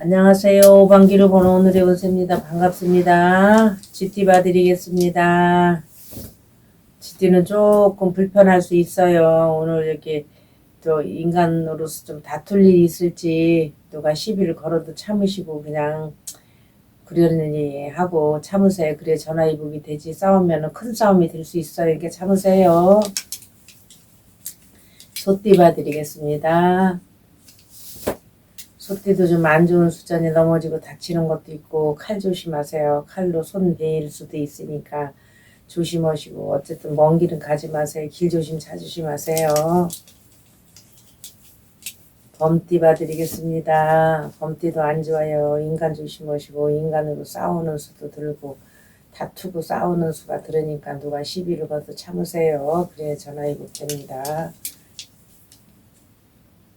안녕하세요. 오방기로 보는 오늘의 운세입니다. 반갑습니다. 쥐띠 봐드리겠습니다. 쥐띠는 조금 불편할 수 있어요. 오늘 이렇게 또 인간으로서 좀 다툴 일이 있을지 누가 시비를 걸어도 참으시고 그냥 그러느니 하고 참으세요. 그래 전화위복이 되지 싸우면 큰 싸움이 될 수 있어요. 이렇게 참으세요. 소띠 봐드리겠습니다. 소띠도 좀 안 좋은 수전에 넘어지고 다치는 것도 있고 칼 조심하세요. 칼로 손 베일 수도 있으니까 조심하시고 어쨌든 먼 길은 가지 마세요. 길 조심 잘 조심하세요. 범띠 봐드리겠습니다. 범띠도 안 좋아요. 인간 조심하시고 인간으로 싸우는 수도 들고 다투고 싸우는 수가 들으니까 누가 시비를 걸어도 참으세요. 그래야 전화위복 됩니다.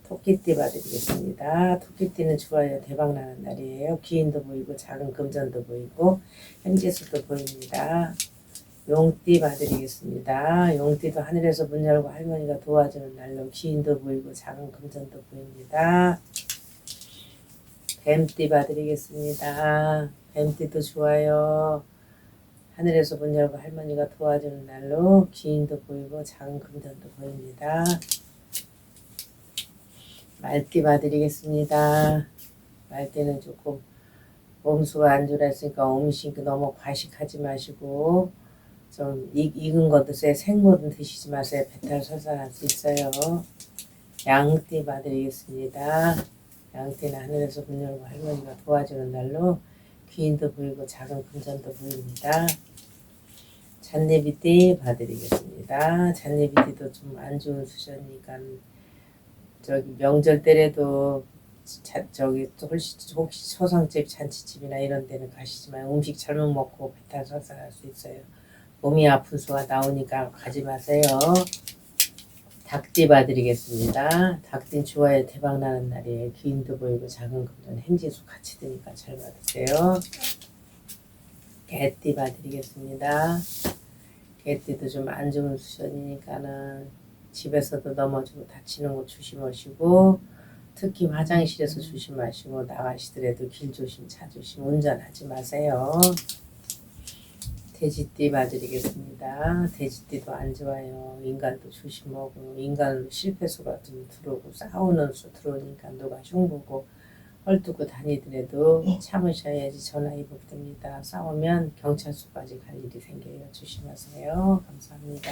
토끼띠 봐드리겠습니다. 토끼띠는 좋아요. 대박나는 날이에요. 기인도 보이고 작은 금전도 보이고 현재수도 보입니다. 용띠 봐드리겠습니다. 용띠도 하늘에서 문 열고 할머니가 도와주는 날로 기인도 보이고 작은 금전도 보입니다. 뱀띠 봐드리겠습니다. 뱀띠도 좋아요. 하늘에서 문 열고 할머니가 도와주는 날로 기인도 보이고 작은 금전도 보입니다. 말띠 봐드리겠습니다. 말띠는 조금 몸수가 안 좋라 했으니까 음식 너무 과식하지 마시고 좀 익, 익은 거 드세요. 생모든 드시지 마세요. 배탈 설사할 수 있어요. 양띠 봐드리겠습니다. 양띠는 하늘에서 문 열고 할머니가 도와주는 날로 귀인도 보이고 작은 금전도 보입니다. 잔내비띠 봐드리겠습니다. 잔내비띠도 좀 안 좋은 수준이니까 저기 명절 때라도 자, 저기 혹시, 혹시 초상집 잔치집이나 이런 데는 가시지만 음식 잘못 먹고 배탈 설사할 수 있어요. 몸이 아픈 수가 나오니까 가지 마세요. 닭띠 봐드리겠습니다. 닭띠 좋아요. 대박 나는 날이에요. 기인도 보이고 작은 금전 행지수 같이 드니까 잘 받으세요. 개띠 봐드리겠습니다. 개띠도 좀 안 좋은 수준이니까는 집에서도 넘어지고 다치는 거 조심하시고 특히 화장실에서 조심하시고 나가시더라도 길 조심 차 조심 운전하지 마세요. 돼지띠 봐드리겠습니다. 돼지띠도 안 좋아요. 인간도 조심하고 인간 실패수가 좀 들어오고 싸우는 수 들어오니까 누가 흉보고 헐뜯고 다니더라도 참으셔야지 전화위복 됩니다. 싸우면 경찰서까지 갈 일이 생겨요. 조심하세요. 감사합니다.